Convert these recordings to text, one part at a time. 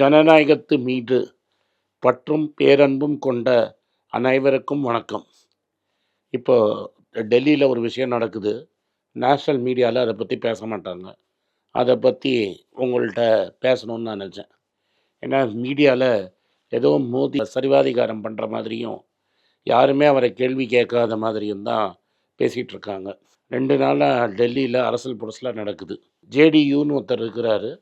ஜனநாயகத்து மீது பற்றும் பேரன்பும் கொண்ட அனைவருக்கும் வணக்கம். இப்போ டெல்லியில் ஒரு விஷயம் நடக்குது. நேஷ்னல் மீடியாவில் அதை பற்றி பேச மாட்டாங்க. அதை பற்றி உங்கள்கிட்ட பேசணும்னு நான் நினச்சேன். ஏன்னா மீடியாவில் ஏதோ மோதி சரிவாதிகாரம் பண்ணுற மாதிரியும் யாருமே அவரை கேள்வி கேட்காத மாதிரியும் தான் பேசிகிட்டு இருக்காங்க. ரெண்டு நாளாக டெல்லியில் அரசல் புரசலாக நடக்குது. ஜேடியூன்னு ஒருத்தர் இருக்கிறாரு.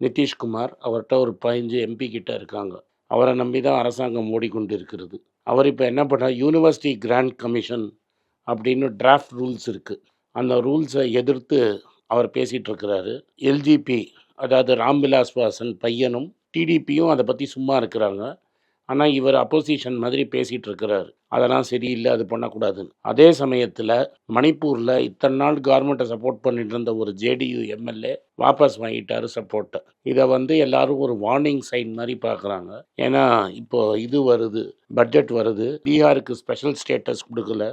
நிதிஷ்குமார் அவர்கிட்ட ஒரு பதினஞ்சு எம்பி கிட்ட இருக்காங்க. அவரை நம்பி தான் அரசாங்கம் ஓடிக்கொண்டு இருக்கிறது அவர் இப்போ என்ன பண்ணார் யூனிவர்சிட்டி கிராண்ட் கமிஷன் அப்படின்னு டிராஃப்ட் ரூல்ஸ் இருக்குது அந்த ரூல்ஸை எதிர்த்து அவர் பேசிகிட்டு இருக்கிறாரு. எல்ஜிபி அதாவது ராம்விலாஸ் பாசன் பையனும் டிடிபியும் அதை பற்றி சும்மா இருக்கிறாங்க. ஆனால் இவர் அப்போசிஷன் மாதிரி பேசிகிட்டு இருக்கிறாரு அதெல்லாம் சரியில்லை அது பண்ணக்கூடாதுன்னு. அதே சமயத்தில் மணிப்பூரில் இத்தனை நாள் கவர்மெண்ட்டை சப்போர்ட் பண்ணிட்டு இருந்த ஒரு ஜேடியு எம்எல்ஏ வாபஸ் வாங்கிட்டாரு சப்போர்ட்டை இதை வந்து எல்லாரும் ஒரு வார்னிங் சைன் மாதிரி பார்க்குறாங்க. ஏன்னா இப்போ இது வருது பட்ஜெட் வருது. பீகாருக்கு ஸ்பெஷல் ஸ்டேட்டஸ் கொடுக்கல.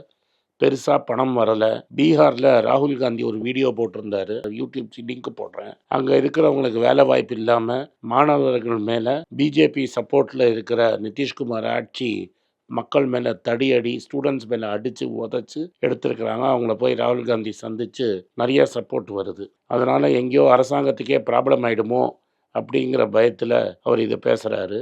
பெருசாக பணம் வரலை. பீகாரில் ராகுல் காந்தி ஒரு வீடியோ போட்டிருந்தாரு. யூடியூப் லிங்க் போடுறேன். அங்கே இருக்கிறவங்களுக்கு வேலை வாய்ப்பு இல்லாமல் மாணவர்கள் மேலே பிஜேபி சப்போர்ட்டில் இருக்கிற நிதிஷ்குமார் ஆட்சி மக்கள் மேலே தடியடி ஸ்டூடெண்ட்ஸ் மேலே அடித்து உதச்சி எடுத்திருக்கிறாங்க. அவங்கள போய் ராகுல் காந்தி சந்தித்து நிறைய சப்போர்ட் வருது. அதனால் எங்கேயோ அரசாங்கத்துக்கே ப்ராப்ளம் ஆகிடுமோ அப்படிங்கிற பயத்தில் அவர் இதை பேசுகிறாரு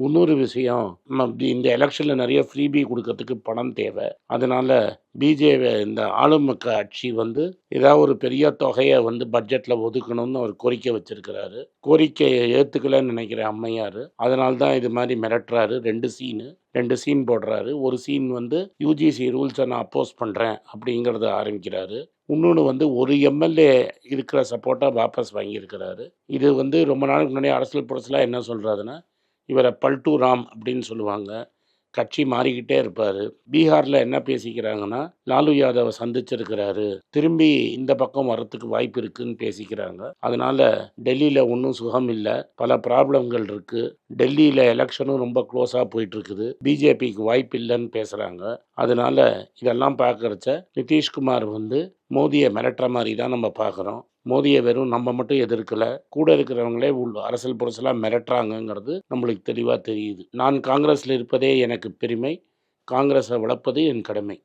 இன்னொரு விஷயம் நம்ம இந்த எலெக்ஷனில் நிறைய ஃப்ரீபி கொடுக்கறதுக்கு பணம் தேவை. அதனால் பிஜேபி இந்த ஆளும் கட்சி வந்து ஏதாவது ஒரு பெரிய தொகையை வந்து பட்ஜெட்டில் ஒதுக்கணும்னு அவர் கோரிக்கை வச்சிருக்கிறாரு. கோரிக்கையை ஏற்றுக்கலன்னு நினைக்கிற அம்மையார் அதனால தான் இது மாதிரி மிரட்டுறாரு. ரெண்டு சீனு ரெண்டு சீன் போடுறாரு. ஒரு சீன் வந்து யூஜிசி ரூல்ஸை நான் அப்போஸ் பண்ணுறேன் அப்படிங்கிறத ஆரம்பிக்கிறாரு. இன்னொன்று வந்து ஒரு எம்எல்ஏ இருக்கிற சப்போர்ட்டாக வாபஸ் வாங்கியிருக்கிறாரு. இது வந்து ரொம்ப நாளுக்கு முன்னாடி அரசியல் புரட்சிலாம் என்ன சொல்கிறாருன்னா இவரை பல்டூ ராம் அப்படின்னு சொல்லுவாங்க. கட்சி மாறிக்கிட்டே இருப்பார். பீகாரில் என்ன பேசிக்கிறாங்கன்னா லாலு யாதவை சந்திச்சிருக்கிறாரு. திரும்பி இந்த பக்கம் வரத்துக்கு வாய்ப்பு இருக்குன்னு பேசிக்கிறாங்க. அதனால் டெல்லியில் ஒன்றும் சுகம் இல்லை. பல ப்ராப்ளங்கள் இருக்குது டெல்லியில் எலெக்ஷனும் ரொம்ப க்ளோஸாக போயிட்டுருக்குது. பிஜேபிக்கு வாய்ப்பு இல்லைன்னு பேசுகிறாங்க அதனால் இதெல்லாம் பார்க்குறச்ச நிதிஷ்குமார் வந்து மோதியை மிரட்டுற மாதிரி தான் நம்ம பார்க்குறோம் மோதியை வெறும் நம்ம மட்டும் எதிர்க்கலை. கூட இருக்கிறவங்களே உள்ள அரசியல் புரசலாக மிரட்டுறாங்கங்கிறது நம்மளுக்கு தெளிவாக தெரியுது. நான் காங்கிரஸில் இருப்பதே எனக்கு பெருமை. காங்கிரஸை வளர்ப்பது என் கடமை.